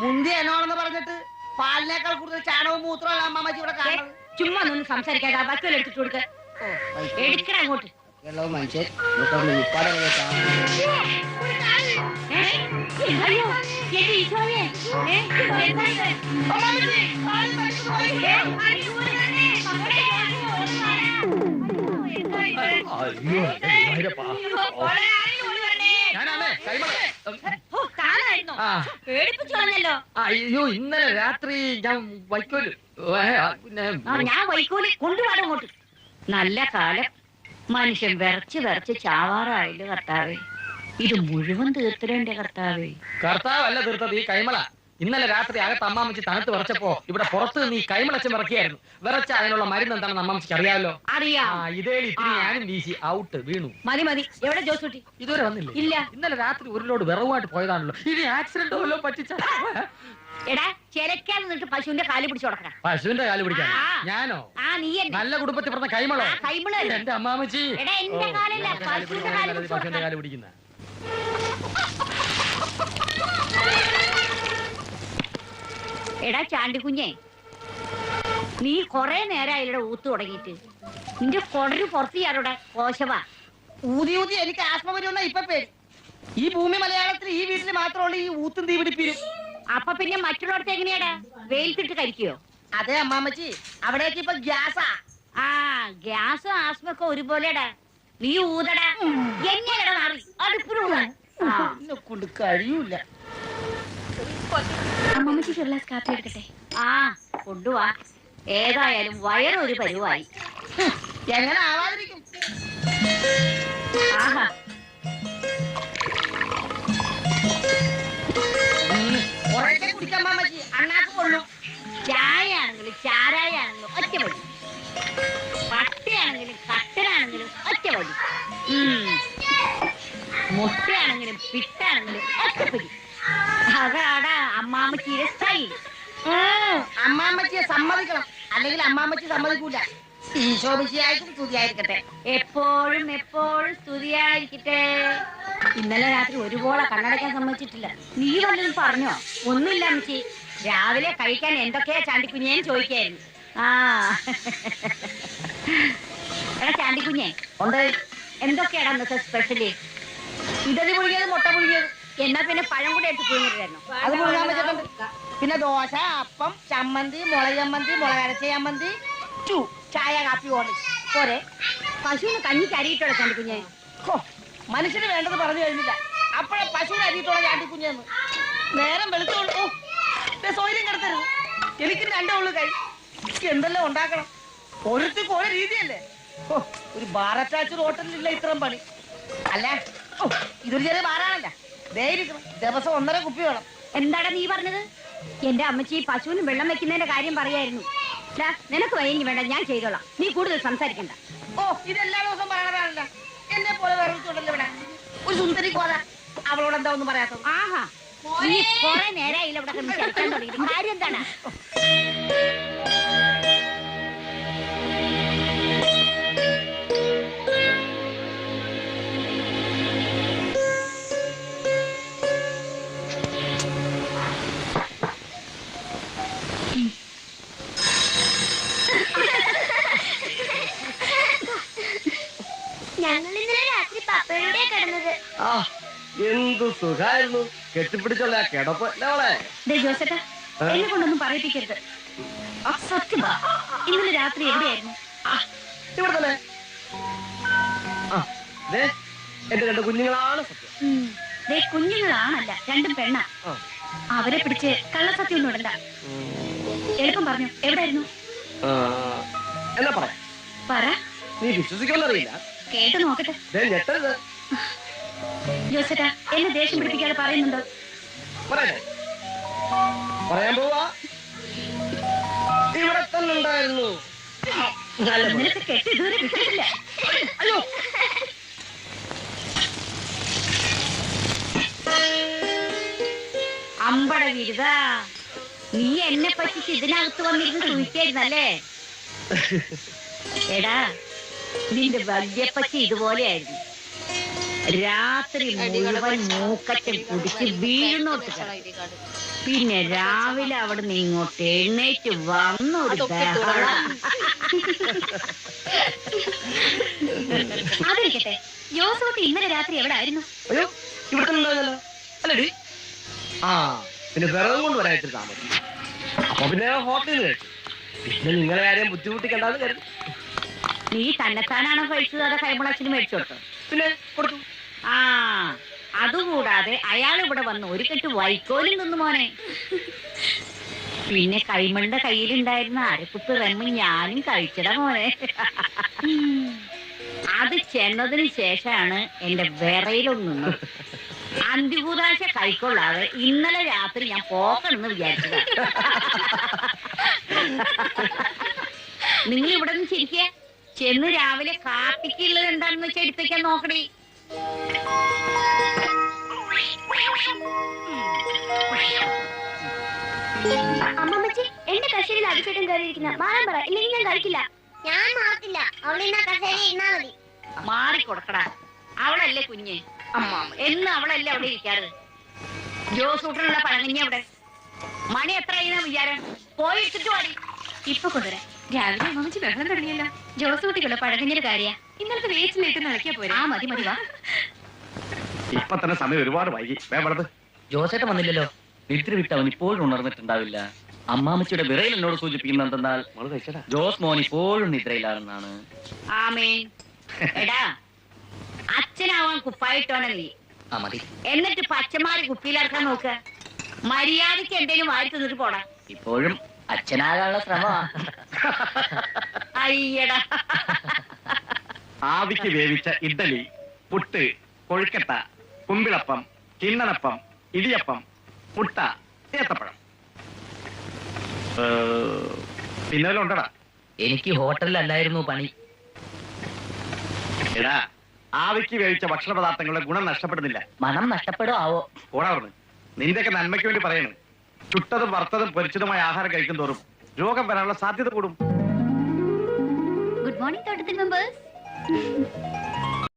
മുന്തി എന്നോണെന്ന് പറഞ്ഞിട്ട് പാലിനേക്കാൾ കൂടുതൽ ചാണകവും മൂത്രമല്ല അമ്മാമ്മച്ചി ഇവിടെ കാണുന്നത്. ചുമ്മാ നിന്ന് സംസാരിക്കാതെ വക്കൽ എടുത്തിട്ട് കൊടുക്ക. എടുക്കണ അങ്ങോട്ട്. മനുഷ്യൻ? അയ്യോ എന്റെ ഈശോയെ? അയ്യോ എന്റെ ഗുരുവായൂരപ്പാ. ഞാനാണേ കൈമള ഓ, താനായിരുന്നോ? ആ. പേടിപ്പിച്ചു കളഞ്ഞല്ലോ അയ്യോ ഇന്നലെ രാത്രി ഞാൻ വൈക്കോൽ ഏ, ആ, പിന്നെ ആ ഞാൻ വൈക്കോൽ കൊണ്ടുപോകാൻ അങ്ങോട്ട്. നല്ല കാലം. മനുഷ്യൻ വിറച്ച് വിറച്ച് ചാവാറായില്ല കർത്താവേ. ഇത് മുഴുവൻ തീർത്തിടേണ്ട കർത്താവേ. കർത്താവല്ല തീർത്തത് ഈ കൈമള. ഇന്നലെ രാത്രി അകത്ത് അമ്മാമ്മച്ചി തണുത്ത് വിറച്ചപ്പോ ഇവിടെ പുറത്ത് നീ കൈമളച്ച് വിറക്കിയായിരുന്നു. വിറച്ച അതിനുള്ള മരുന്ന് എന്താണെന്ന് അമ്മാമ്മച്ചിക്ക് അറിയാമല്ലോ അറിയാം. ഇതേ ഇത്തിരി ഞാനും വീശി ഔട്ട് വീണു. മതി മതി. എവിടെ ജോസൂട്ടി ഇതുവരെ വന്നില്ല? ഇല്ല. ഇന്നലെ രാത്രി ഒരു ലോഡ് വിറവുമായിട്ട് പോയതാണല്ലോ. ഇനി ആക്സിഡന്റ് വല്ലതും പറ്റിച്ച? എടാ നിന്നിട്ട് പശുവിന്റെ കാൽ പിടിച്ചു കൊടുക്കണ പശുവിന്റെ കാൽ പിടിക്കാൻ? ഞാനോ? ആ നീ നല്ല കുടുംബത്തിൽ പറഞ്ഞ കൈമളോ? കൈമൾ. എന്റെ അമ്മാമ്മച്ചി. എടാ, എന്റെ കാലല്ല, പശുവിന്റെ. കാൽ പിടിക്കുന്ന. എടാ കുഞ്ഞേ നീ കൊറേ നേരമായില്ലടെ ഊത്ത് തുടങ്ങിയിട്ട്. നിന്റെ കൊടര് പുറത്ത് ചെയ്യാറുടെ കോശവാ. ഊതി ഊതി എനിക്ക് ആസ്മ വരുമെന്ന ഇപ്പൊ പേര്. ഈ ഭൂമി മലയാളത്തിൽ ഈ വീട്ടിൽ മാത്രമുള്ള ഈ ഊത്തും തീ പിടിപ്പിരും അപ്പൊ പിന്നെ മറ്റുള്ളവർക്ക് എങ്ങനെയാടാ? വെയിലത്തിട്ട് കഴിക്കോ അതെ അമ്മാമ്മച്ചി. അവിടേക്ക് ഇപ്പൊ ഗ്യാസാ. ആ ഗ്യാസും ആസ്മൊക്കെ ഒരുപോലെടാ നീ ഊതടാ. എങ്ങനെയാടാ മാറി? അടുപ്പിലൂടെ. എന്നെ കൊണ്ട് കഴിയൂല. കാപ്പി എടുക്കട്ടെ. ആ ഏതായാലും വയറൊരു പരുവായി. എങ്ങനെ ആവാതിരിക്കും ആഹാ. അണ്ണാക്ക് ഒറ്റ മതി. പട്ടയാണെങ്കിലും കട്ടനാണെങ്കിലും ഒറ്റ മതി. മുട്ടയാണെങ്കിലും പിട്ടാണെങ്കിലും ഒറ്റപ്പടി അതാടാ അമ്മാമ്മച്ചിയുടെ സ്റ്റൈൽ അമ്മാമ്മച്ചിയെ സമ്മതിക്കണം. അല്ലെങ്കിൽ അമ്മാമ്മച്ചി സമ്മതിക്കൂല. ഈശോമിച്ചിയായിട്ടും സ്തുതിയായിരിക്കട്ടെ. എപ്പോഴും എപ്പോഴും സ്തുതിയായിരിക്കട്ടെ. ഇന്നലെ രാത്രി ഒരുപോലെ കണ്ണടയ്ക്കാൻ സമ്മതിച്ചിട്ടില്ല. നീ വല്ലതും പറഞ്ഞോ? ഒന്നുമില്ല അമ്മച്ചി. രാവിലെ കഴിക്കാൻ എന്തൊക്കെയാ ചാണ്ടിക്കുഞ്ഞേന്ന് ചോദിക്കായിരുന്നു. ആ. എടാ ചാണ്ടിക്കുഞ്ഞേ ഉണ്ട് എന്തൊക്കെയാടാ ഇന്നത്തെ സ്പെഷ്യൽ ഇടലി പുഴുകിയത് മുട്ട പുഴുകിയത്? എന്നാ പിന്നെ പഴം കൂടെ എടുത്ത് പുഴുങ്ങിട്ടായിരുന്നു അത് പുഴുങ്ങാൻ വെച്ചിട്ടുണ്ട് പിന്നെ ദോശ അപ്പം ചമ്മന്തി മുളക് ചമ്മന്തി മുളക് അരച്ച ചമ്മന്തി ചു ചായ കാപ്പി ഓടി പോരെ. പശുവിന് കഞ്ഞി അരിയിട്ടുള്ള ചാണ്ടിക്കുഞ്ഞെ? ഹോ, മനുഷ്യന് വേണ്ടത് പറഞ്ഞു കഴിഞ്ഞില്ല. അപ്പോഴെ പശുവിന് അരിയിട്ടുള്ള ചാണ്ടിക്കുഞ്ഞെന്ന് നേരം വെളുത്തോളൂ. സൗകര്യം കിടത്തരുത്. എനിക്ക് രണ്ടേ ഉള്ളു കൈ. എന്തെല്ലാം ഉണ്ടാക്കണം? ഓരോരുത്തർക്ക് ഓരോ രീതിയല്ലേ? ഓ ഒരു ബാർ അറ്റാച്ച്ഡ് ഹോട്ടലിലില്ല ഇത്രയും പണി. അല്ല? ഓ ഇതൊരു ചെറിയ ബാറാണല്ല ദിവസം ഒന്നര കുപ്പി വേണം. എന്താടാ നീ പറഞ്ഞത്? എന്റെ അമ്മച്ചി പശുവിന് വെള്ളം വെക്കുന്നതിന്റെ കാര്യം പറയായിരുന്നു. നിനക്ക് വയ്യെങ്കിൽ വേണ്ട ഞാൻ ചെയ്തോളാം. നീ കൂടുതൽ സംസാരിക്കണ്ട. ഓ ഇതെല്ലാ ദിവസം പറയണതാണല്ല എന്നെ പോലെ വേറൊരുത്തുണ്ടല്ലോ ഇവിടെ? ഒരു സുന്ദരി കോല അവളോട് എന്താ ഒന്നും പറയാത്ത ആഹാ നീ കൊറേ നേരായില്ല ഇവിടെ കാര്യം എന്താണ്? എന്തു സുഖായിരുന്നു? കെട്ടിപ്പിടിച്ചുള്ള കിടപ്പ്. ജോസേട്ടാ എന്നെ കൊണ്ടൊന്നും പറയിപ്പിക്കരുത്. ആ, ഇന്നലെ രാത്രി എവിടെയായിരുന്നു? ഇവിടെ തന്നെ എന്റെ രണ്ട് കുഞ്ഞുങ്ങളാണ് സത്യം. കുഞ്ഞുങ്ങളാണല്ല രണ്ടും പെണ്ണ. അവരെ പിടിച്ച് കള്ളസത്യം ഒന്നും ഇടണ്ട. എളുപ്പം പറഞ്ഞു എവിടെയായിരുന്നു എന്നാ പറ? നീ വിശ്വസിക്കുമെന്ന് അറിയില്ല. കേട്ട് നോക്കട്ടെ. ഞെട്ടരുത്. ജോസേട്ടാ എന്നെ ദേഷ്യം പിടിപ്പിക്കാതെ പറയുന്നുണ്ടോ. പറയാൻ പോവാ. ഇവിടെ തന്നെ ഉണ്ടായിരുന്നു. അയ്യോ. അമ്പട വിരുത നീ എന്നെ പറ്റിച്ച് ഇതിനകത്ത് വന്നിരുന്ന് സൂഹിക്കായിരുന്നല്ലേ എടാ നിന്റെ വല്യപ്പച്ചി ഇതുപോലെയായിരുന്നു. രാത്രി മുഴുവൻ മൂക്കറ്റം കുടിച്ച് വീഴുന്നോട്ട് പിന്നെ രാവിലെ അവിടെ നിന്ന് ഇങ്ങോട്ട് എഴുന്നേറ്റ് വന്നൊരു. അതിരിക്കട്ടെ. ജോസൂട്ടി ഇന്നലെ രാത്രി എവിടെ ആയിരുന്നു? അയ്യോ ഇവിടെ തന്നെ ഉണ്ടായിരുന്നല്ലോ അല്ലടി. ആ പിന്നെ വിറകും കൊണ്ട് വരാനായിട്ട് താമസം. അപ്പൊ പിന്നെ ഹോട്ടലിൽ കഴിച്ചു പിന്നെ നിങ്ങളെ ആരെയും ബുദ്ധിമുട്ടിക്കണ്ടെന്ന് കരുതി. നീ തന്നെത്താനാണോ കഴിച്ചത്? അതോ കൈമുളച്ചിന് മേടിച്ചോട്ടോ പിന്നെ കൊടുത്തു. ആ അതുകൂടാതെ അയാൾ ഇവിടെ വന്ന് ഒരു കെട്ട് വൈക്കോലും തിന്നു മോനെ. പിന്നെ കൈമളുടെ കയ്യിലുണ്ടായിരുന്ന അരക്കുപ്പ് റെമ്മ് ഞാനും കഴിച്ചട മോനെ. അത് ചെന്നതിന് ശേഷമാണ് എന്റെ വിറയിലൊന്നും അന്തികൂതാശ കൈക്കൊള്ളാതെ ഇന്നലെ രാത്രി ഞാൻ പോക്കണമെന്ന് വിചാരിച്ചത്. നിങ്ങൾ ഇവിടെ നിന്ന് ചിരിക്കുക ചെന്ന് രാവിലെ കാപ്പിക്കുള്ളത് എന്താണെന്ന് വെച്ചാൽ എടുത്തേക്കാൻ നോക്കണേ അമ്മമ്മച്ചി എന്റെ കഷേരിയിൽ അഭിഷേകം കയറിയിരിക്കുന്ന. മാറാൻ പറ. ഇല്ലെങ്കിൽ ഞാൻ കഴിക്കില്ല. ഞാൻ മാറത്തില്ല. അവളിന്ന കസേര ഇരുന്നാ മതി. മാറിക്കൊടുക്കടാ. അവളല്ലേ കുഞ്ഞ്. അമ്മ എന്ന് അവളല്ലേ അവിടെ ഇരിക്കാറ്? ജോസൂട്ടനുള്ള പഴങ്ങിഞ്ഞ അവിടെ. മണി എത്ര ആയിന്നാ വിചാരം? പോയി ഇട്ടിട്ട് പാടി ഇപ്പൊ കൊണ്ടുവരാം. രാവിലെ അമ്മമ്മച്ചി ബഹളം തുടങ്ങിയല്ലോ. ജോസൂട്ടിക്കുള്ള പഴകഞ്ഞൊരു കാര്യ. ഇന്നലത്തെ വേസ്റ്റിലിട്ട് നടക്കിയാ പോരെ. ആ മതി മതി വാ. ഇപ്പൊ തന്നെ സമയം ഒരുപാട് വൈകി. വേണ്ടത് ജോസേട്ടൻ വന്നില്ലല്ലോ. നിദ്ര വിട്ട് അവൻ ഇപ്പോഴും ഉണർന്നിട്ടുണ്ടാവില്ല. അമ്മാമ്മച്ചിയുടെ വിറയിൽ എന്നോട് സൂചിപ്പിക്കുന്ന എന്തെന്നാൽ ജോസ് മോൻ ഇപ്പോഴും നിദ്രയിലാണെന്നാണ്. ആമേൻ. എടാ അച്ഛനാവാൻ കുപ്പായിട്ടോണ നീ. ആ മതി. എന്നിട്ട് പച്ചമാരി കുപ്പിയിലിറക്കാൻ നോക്ക. മര്യാദയ്ക്ക് എന്തേലും വാരി തിന്നിട്ട് പോടാ. ഇപ്പോഴും അച്ഛനാകാനുള്ള ശ്രമമാ. അയ്യടാ. ആവിക്ക് വേവിച്ച ഇഡ്ഡലി പുട്ട് കൊഴുക്കട്ട കുമ്പിളപ്പം കിണ്ണനപ്പം ഇടിയപ്പം മുട്ട ഏത്തപ്പഴം. പിന്നെ ഉണ്ടടാ? എനിക്ക് ഹോട്ടലിലല്ലായിരുന്നു പണി. എടാ ആവിക്ക് വേവിച്ച ഭക്ഷണ പദാർത്ഥങ്ങളുടെ ഗുണം നഷ്ടപ്പെടുന്നില്ല. മണം നഷ്ടപ്പെടും ആവോ. കൂടാ നിന്റെയൊക്കെ നന്മയ്ക്ക് വേണ്ടി പറയണു. ചുട്ടതും വറുത്തതും പൊരിച്ചതുമായ ആഹാരം കഴിക്കും തോറും രോഗം വരാനുള്ള സാധ്യത കൂടും. ഗുഡ് മോർണിംഗ് തോട്ടത്തിൽ മെമ്പേഴ്സ്